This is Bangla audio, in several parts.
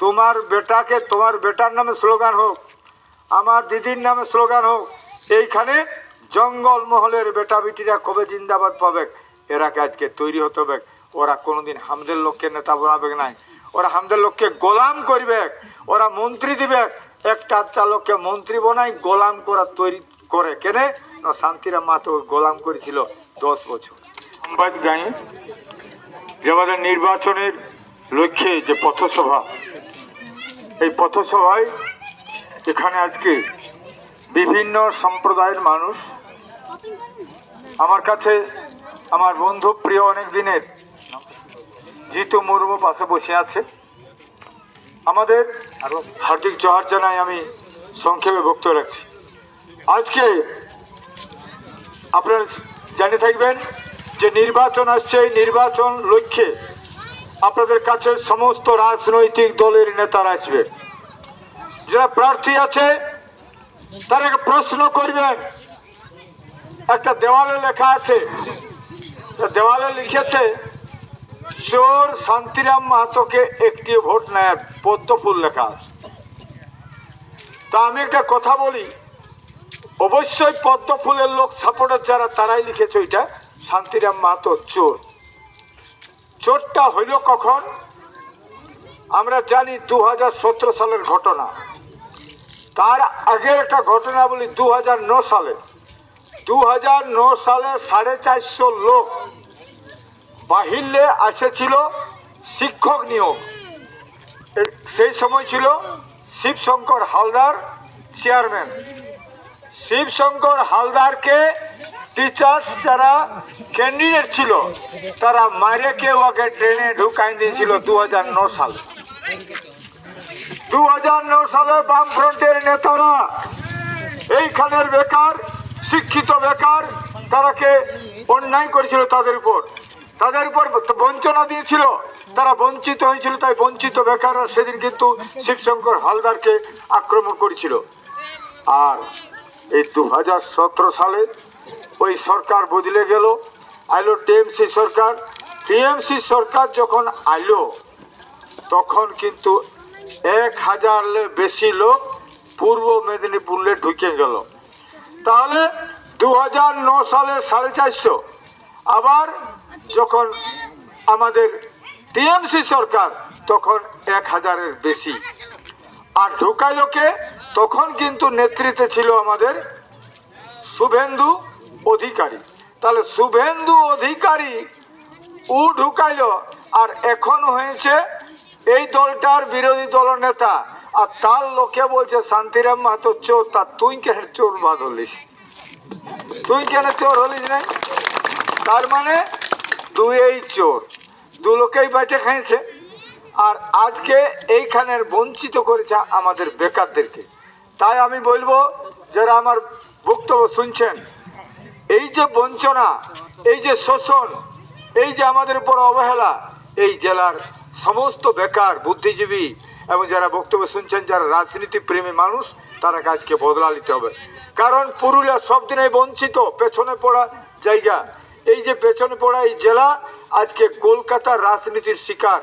তোমার বেটাকে, তোমার বেটার নামে স্লোগান হোক, আমার দিদির নামে স্লোগান হোক, এইখানে জঙ্গল মহলের বেটা বিটিরা কবে জিন্দাবাদ পাবে? এরাকে আজকে তৈরি হতে হবে? ওরা কোনোদিন হামদের লোককে নেতা বানাবে নাই? ওরা হামদের লোককে গোলাম করবে। ওরা মন্ত্রী দিবে। একটা আধটা লোককে মন্ত্রী বানাই, গোলাম করা তৈরি করে। কেনে? না শান্তিরাম মাতো গোলাম করেছিল দশ বছর। গাই যে আমাদের নির্বাচনের লক্ষ্যে যে পথসভা এই পথসভায় এখানে আজকে বিভিন্ন সম্প্রদায়ের মানুষ, আমার কাছে আমার বন্ধু প্রিয় অনেক দিনের জিতু মুর্মু পাশে বসে আছে। আমাদের হার্দিক জোহার জানাই আমি সংক্ষেপে বক্তব্য রাখছি। আজকে আপনারা জানে থাকবেন যে নির্বাচন আসছে, এই নির্বাচন লক্ষ্যে আপনাদের কাছে সমস্ত রাজনৈতিক দলের নেতারা আসবে। যারা প্রার্থী আছে, তারা প্রশ্ন করবেন। একটা দেওয়ালে লেখা আছে। দেওয়ালে লিখেছে, চোর শান্তিরাম মাহাতোকে একটি ভোট নেয় পদ্মফুল লেখা আছে। তা আমি একটা কথা বলি, অবশ্যই পদ্মফুলের লোক সাপোর্টার যারা, তারাই লিখেছে ওইটা, শান্তিরাম মাহাতো চোর। চোরটা হইল কখন? আমরা জানি দু হাজার সতেরো সালের ঘটনা। তার আগের একটা ঘটনা বলি দু সালে। দু সালে সাড়ে চারশো লোক বাহিল্যে এসেছিল শিক্ষক নিয়োগ। সেই সময় ছিল শিবশঙ্কর হালদার চেয়ারম্যান শিবশঙ্কর হালদারকে টিচার্স যারা ক্যান্ডিডেট ছিল, তারা মারে কেউ ওকে ট্রেনে ঢুকাই দিয়েছিল দু সালে। দু সালে বামফ্রন্টের নেতারা, এইখানের বেকার, শিক্ষিত বেকার, তারাকে অন্যায় করেছিল তাদের উপর। তাদের উপর বঞ্চনা দিয়েছিল, তারা বঞ্চিত হয়েছিল, তাই বঞ্চিত বেকাররা সেদিন কিন্তু শিবশঙ্কর হালদারকে আক্রমণ করেছিল। আর এই দু হাজার সতেরো সালে ওই সরকার বদলে গেল। আইলো টিএমসি সরকার। টিএমসি সরকার যখন আইলো, তখন কিন্তু এক হাজার বেশি লোক পূর্ব মেদিনীপুরে ঢুকে গেল। তাহলে দু সালে সাড়ে চারশো। আবার যখন আমাদের টিএমসি সরকার, তখন এক হাজারের বেশি। আর ঢুকাইলোকে তখন কিন্তু নেতৃত্বে ছিল আমাদের শুভেন্দু অধিকারী। তাহলে শুভেন্দু অধিকারী উ ঢুকাইল আর এখন হয়েছে এই দলটার বিরোধী দল নেতা। আর তার লোকে বলছে, শান্তিরাম মাহাতো, চোর, তা তুই কেন চোর বাদ হলিস তুই কেন চোর হলিস না তার মানে তুই এই চোর। দু লোকেই বাইটে খাইছে। আর আজকে এইখানের বঞ্চিত করেছে আমাদের বেকারদেরকে। তাই আমি বলব, যারা আমার বক্তব্য শুনছেন এই যে বঞ্চনা, এই যে শোষণ, এই যে আমাদের উপর অবহেলা, এই জেলার সমস্ত বেকার, বুদ্ধিজীবী এবং যারা বক্তব্য শুনছেন, যারা রাজনীতি প্রেমী মানুষ, তারা কাজকে বদলা নিতে হবে। কারণ পুরুলিয়া সব দিনেই বঞ্চিত, পেছনে পড়া জায়গা। এই যে পেছনে পড়া এই জেলা আজকে কলকাতার রাজনীতির শিকার।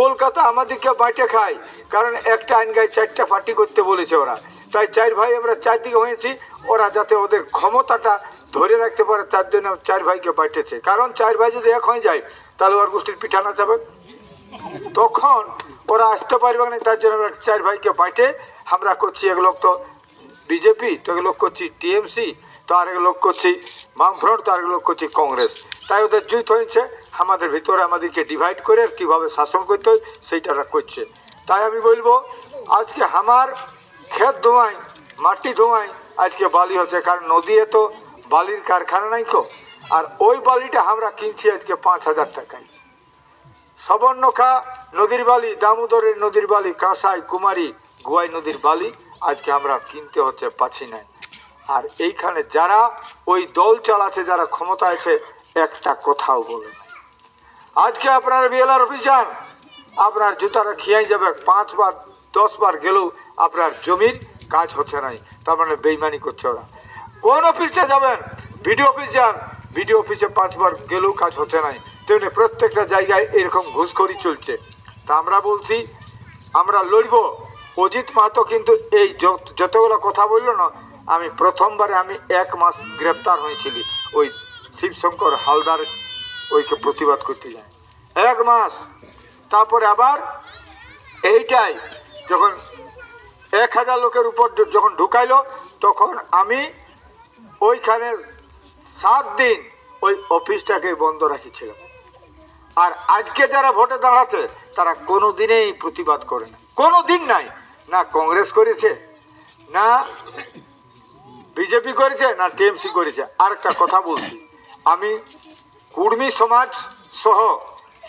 কলকাতা আমাদেরকে বাইটে খায়, কারণ একটা আইন গায়ে চারটা পার্টি করতে বলেছে ওরা। তাই চার ভাই আমরা চারদিকে হয়েছি ওরা যাতে ওদের ক্ষমতাটা ধরে রাখতে পারে, তার জন্য চার ভাইকে পাঠিয়েছে। কারণ চার ভাই যদি এক হয়ে যায়, তাহলে ওর গোষ্ঠীর পিঠা না যাবে তখন ওরা আসতে পারবে না, তার জন্য আমরা চার ভাইকে বাইটে আমরা করছি এগুলো তো বিজেপি, তো এগুলো করছি টিএমসি, তো আর এগুলো করছি বামফ্রন্ট, তো আর এগুলো করছি কংগ্রেস। তাই ওদের জুত হয়েছে। আমাদের ভিতরে আমাদেরকে ডিভাইড করে কীভাবে শাসন করতে হয়, সেইটা করছে। তাই আমি বলব, আজকে আমার ক্ষেত ধোঁয়ায়, মাটি ধোঁয়ায় আজকে বালি হচ্ছে, কারণ নদীতে তো বালির কারখানা নাই তো। আর ওই বালিটা আমরা কিনছি আজকে পাঁচ হাজার টাকায়। সবর্ণখা নদীর বালি, দামোদরের নদীর বালি, কাঁসাই, কুমারী, গুয়াই নদীর বালি আজকে আমরা কিনতে হচ্ছে পাচ্ছি না। আর এইখানে যারা ওই দল চালাচ্ছে, যারা ক্ষমতা আছে, একটা কথাও বলে। আজকে আপনার বিএলআর অফিসার আপনার জুতাটা খেয়াই যাবে, পাঁচবার, দশবার গেলেও আপনার জমির কাজ হচ্ছে নাই, তার মানে বেইমানি করছে ওরা। কোন অফিসটা যাবেন? বিডিও অফিস যান। বিডিও অফিসে পাঁচবার গেলেও কাজ হচ্ছে নাই। তেমনি প্রত্যেকটা জায়গায় এরকম ঘুষখড়ি চলছে। তা আমরা বলছি, আমরা লড়ব। অজিত মাহাতো কিন্তু এই যত- যতগুলো কথা বলল না, আমি প্রথমবারে আমি এক মাস গ্রেপ্তার হয়েছিলি। ওই শিবশঙ্কর হালদার ওইকে প্রতিবাদ করতে যায় এক মাস। তারপরে আবার এইটাই, যখন এক হাজার লোকের উপর যখন ঢুকাইলো, তখন আমি ওইখানে সাত দিন ওই অফিসটাকে বন্ধ রাখিছিলাম। আর আজকে যারা ভোটে দাঁড়াচ্ছে, তারা কোনো দিনেই প্রতিবাদ করে না। কোনো দিন নাই। না কংগ্রেস করেছে, না বিজেপি করেছে, না টিএমসি করেছে। আর একটা কথা বলছি, আমি কুর্মী সমাজ সহ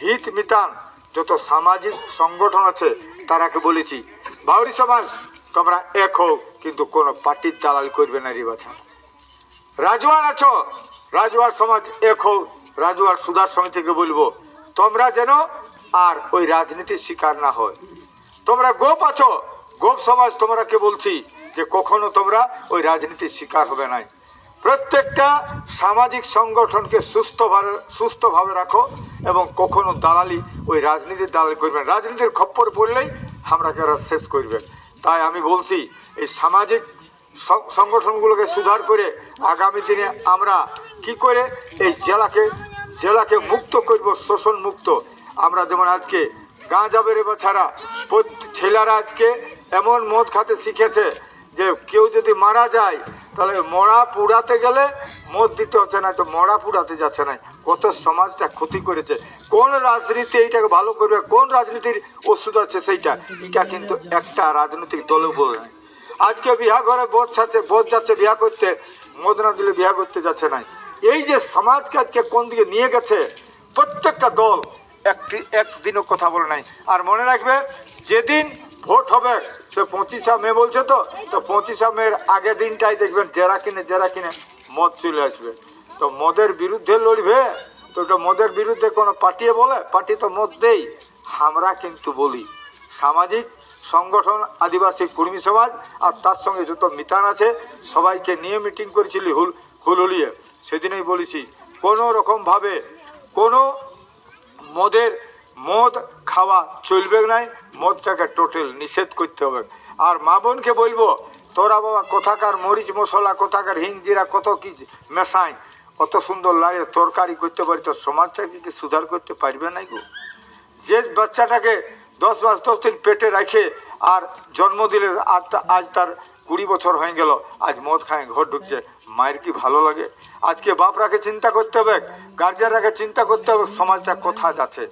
হিত মিতান যত সামাজিক সংগঠন আছে, তারাকে বলেছি বাউরি সমাজ, তোমরা এক হোক কিন্তু কোনো পার্টির দালাল করবে না রে বাছা রাজওয়ার আছো, রাজওয়ার সমাজ এক হোক রাজওয়ার সুধার সমিতিকে বলব, তোমরা যেন আর ওই রাজনীতির শিকার না হয়। তোমরা গোপ আছো, গোপ সমাজ তোমরাকে বলছি যে কখনো তোমরা ওই রাজনীতির শিকার হবে নাই। প্রত্যেকটা সামাজিক সংগঠনকে সুস্থভাবে সুস্থভাবে রাখো এবং কখনো দালালি ওই রাজনীতির দালালি করবেন রাজনীতির খপ্পর পড়লেই আমরাকে যারা শেষ করবে। তাই আমি বলছি, এই সামাজিক সংগঠনগুলোকে সুধার করে আগামী দিনে আমরা কি করে এই জেলাকে জেলাকে মুক্ত করব, শোষণ মুক্ত? আমরা যেমন আজকে গাঁজা রেবা ছাড়া ছেলেরা আজকে এমন মদ খাতে শিখেছে যে কেউ যদি মারা যায় তাহলে মরা পুড়াতে গেলে মদ দিতে হচ্ছে না, তো মরা পুড়াতে যাচ্ছে না। কত সমাজটা ক্ষতি করেছে। কোন রাজনীতি এইটাকে ভালো করবে, কোন রাজনীতির ওষুধ আছে সেইটা? এটা কিন্তু একটা রাজনৈতিক দলেও বলে। আজকে বিয়া ঘরে বোধ যাচ্ছে বোধ যাচ্ছে বিয়া করতে মদ না দিলে বিয়া করতে যাচ্ছে না। এই যে সমাজকে আজকে কোন দিকে নিয়ে গেছে, প্রত্যেকটা দল একটি একদিনও কথা বলে নাই। আর মনে রাখবে, যেদিন ভোট হবে। সে পঁচিশা মে বলছে তো তো পঁচিশা মেয়ের আগের দিনটাই দেখবেন, জেরা কিনে জেরা কিনে মদ চলে আসবে। তো মদের বিরুদ্ধে লড়বে, তো ওটা মদের বিরুদ্ধে কোনো পার্টিয়ে বলে? পার্টি তো মদ দেই। আমরা কিন্তু বলি, সামাজিক সংগঠন, আদিবাসী কর্মী সমাজ আর তার সঙ্গে যত মিতান আছে, সবাইকে নিয়ে মিটিং করেছিলি হুল, হুলুলিয়ে। সেদিনেই বলেছি, কোনো রকমভাবে কোনো মদের মদ খাওয়া চলবে নাই মদটাকে টোটাল নিষেধ করতে হবে। আর মা বোনকে বলব, তোরা বাবা কোথাকার মরিচ মশলা, কোথাকার হিং জিরা কত কি মেশাই কত সুন্দর লাগে, তরকারি করতে পারি তো সমাজটাকে কি সুধার করতে পারবে নাই গো? যে বাচ্চাটাকে দশ মাস, দশ দিন পেটে রাখে, আর জন্ম দিলে আজ তার কুড়ি বছর হয়ে গেল, আজ মদ খায়, ঘর ঢুকছে, মায়ের কি ভালো লাগে? আজকে বাপরাকে চিন্তা করতে হবে, গার্জিয়ানরাকে চিন্তা করতে হবে, সমাজটা কোথায় যাচ্ছে?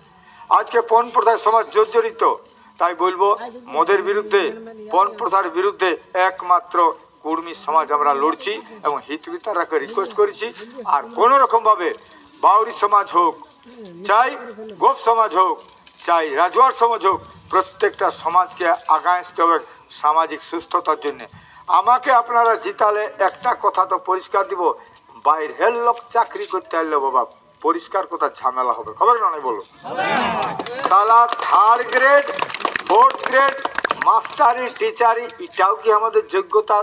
আজকে পণ প্রথায় সমাজ জর্জরিত। তাই বলব, মদের বিরুদ্ধে, পণ প্রথার বিরুদ্ধে একমাত্র কর্মী সমাজ আমরা লড়ছি এবং হিতবিতারাকে রিকোয়েস্ট করেছি। আর কোনো রকমভাবে বাউরি সমাজ হোক, চাই গোপ সমাজ হোক, চাই রাজওয়ার সমাজ হোক, প্রত্যেকটা সমাজকে আগায় আসতে হবে সামাজিক সুস্থতার জন্য। আমাকে আপনারা জিতালে একটা কথা তো পরিষ্কার দিব বাইরের লোক চাকরি করতে আসলে বাবা। পরিষ্কার কথা, ঝামেলা হবে। হবে না, নাই বলো? তালা থার্ড গ্রেড ফোর্থ গ্রেড মাস্টারি টিচারি এটাও কি আমাদের যোগ্যতা?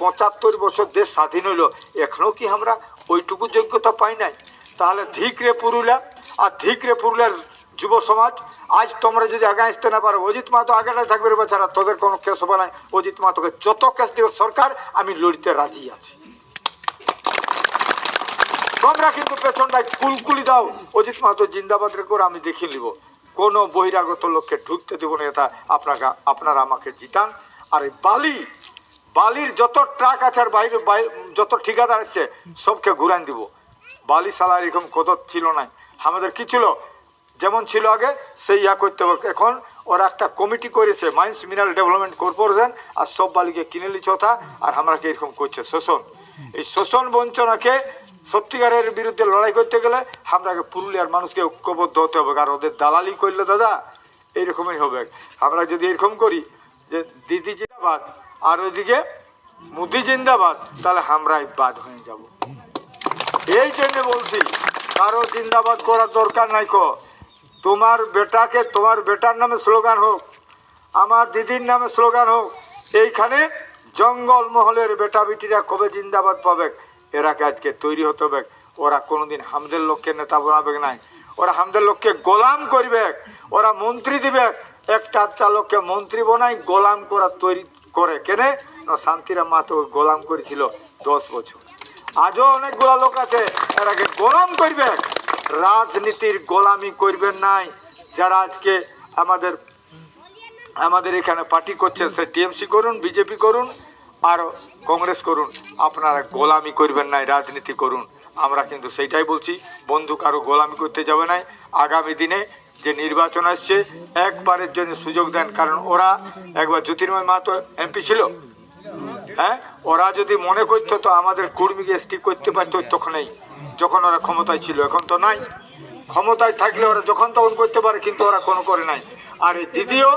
পঁচাত্তর বছর দেশ স্বাধীন হইল, এখনও কি আমরা ওইটুকু যোগ্যতা পাই নাই? তাহলে ধিক রে পুরুলিয়া, আর ধিক রে পুরুলিয়ার যুব সমাজ, আজ তোমরা যদি আগে আসতে না পারো, অজিত মাহাতো আগেটাই থাকবে রে বাচ্চারা তোদের কোনো কেস হবে না অজিত মাহাতোকে যত কেস দিবে সরকার, আমি লড়তে রাজি আছি। তোমরা কিন্তু পেছনটায় কুলকুলি দাও। অজিত মাহাতো জিন্দাবাদ করে আমি দেখে নিব। কোনো বহিরাগত লোককে ঢুকতে দেবো না এটা আপনাকে, আপনারা আমাকে জিতান। আর এই বালি, বালির যত ট্রাক আছে আর বাইরে, বাই- যত ঠিকাদার আছে, সবকে ঘুরান দিব। বালি সালা এরকম কদর ছিল না। আমাদের কি ছিল? যেমন ছিল আগে, সেই ইয়া করতে হবে। এখন ওরা একটা কমিটি করেছে মাইন্স মিনারেল ডেভেলপমেন্ট কর্পোরেশন আর সব বালিকে কিনে নিচ্ছে ওটা, আর আমরাকে এরকম করছে? শোষণ। এই শোষণ বঞ্চনাকে সত্যিকারের বিরুদ্ধে লড়াই করতে গেলে আমরাকে পুরুলিয়ার মানুষকে ঐক্যবদ্ধ হতে হবে আর ওদের দালালি করলে দাদা এইরকমই হবে। আমরা যদি এরকম করি যে দিদি জিন্দাবাদ আর ওইদিকে মোদি জিন্দাবাদ, তাহলে আমরাই বাদ হয়ে যাব। এই জন্য বলছি, কারও জিন্দাবাদ করার দরকার নাই কো। তোমার বেটাকে, তোমার বেটার নামে স্লোগান হোক, আমার দিদির নামে স্লোগান হোক, এইখানে জঙ্গল মহলের বেটা বিটিরা কবে জিন্দাবাদ পাবে? এরাকে আজকে তৈরি হতে হবে? ওরা কোনোদিন হামদের লোককে নেতা বানাবে নাই? ওরা হামদের লোককে গোলাম করবে। ওরা মন্ত্রী দিবে। একটা চালককে মন্ত্রী বনাই গোলাম করা তৈরি করে। কেনে? শান্তিরা শান্তিরাম মাতো গোলাম করেছিল দশ বছর। আজও অনেকগুলা লোক আছে, এরাকে গোলাম করবে। রাজনীতির গোলামি করবেন নাই। যারা আজকে আমাদের আমাদের এখানে পার্টি করছেন সে টিএমসি করুন, বিজেপি করুন আর কংগ্রেস করুন, আপনারা গোলামি করবেন নাই রাজনীতি করুন। আমরা কিন্তু সেইটাই বলছি, বন্ধু কারও গোলামি করতে যাবে নাই। আগামী দিনে যে নির্বাচন আসছে, একবারের জন্য সুযোগ দেন, কারণ ওরা একবার জ্যোতির্ময় মাহাতো এমপি ছিল। হ্যাঁ? ওরা যদি মনে করতো, তো আমাদের কর্মীকে স্টিক করতে পারতো তখনই, যখন ওরা ক্ষমতায় ছিল। এখন তো নাই। ক্ষমতায় থাকলে ওরা যখন তখন করতে পারে, কিন্তু ওরা কোনো করে নাই। আর দিদিও,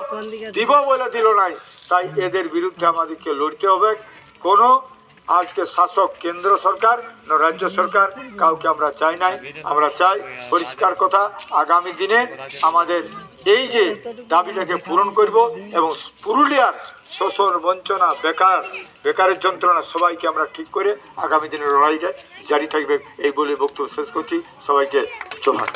দিব বলে দিল নাই। তাই এদের বিরুদ্ধে আমাদেরকে লড়তে হবে। কোনো আজকে শাসক কেন্দ্র সরকার না রাজ্য সরকার কাউকে আমরা চাই নাই। আমরা চাই পরিষ্কার কথা, আগামী দিনে আমাদের এই যে দাবিটাকে পূরণ করব এবং পুরুলিয়ার শোষণ বঞ্চনা, বেকার, বেকারের যন্ত্রণা সবাইকে আমরা ঠিক করে আগামী দিনের লড়াইটা জারি থাকবে। এই বলে বক্তব্য শেষ করছি। সবাইকে জোহার।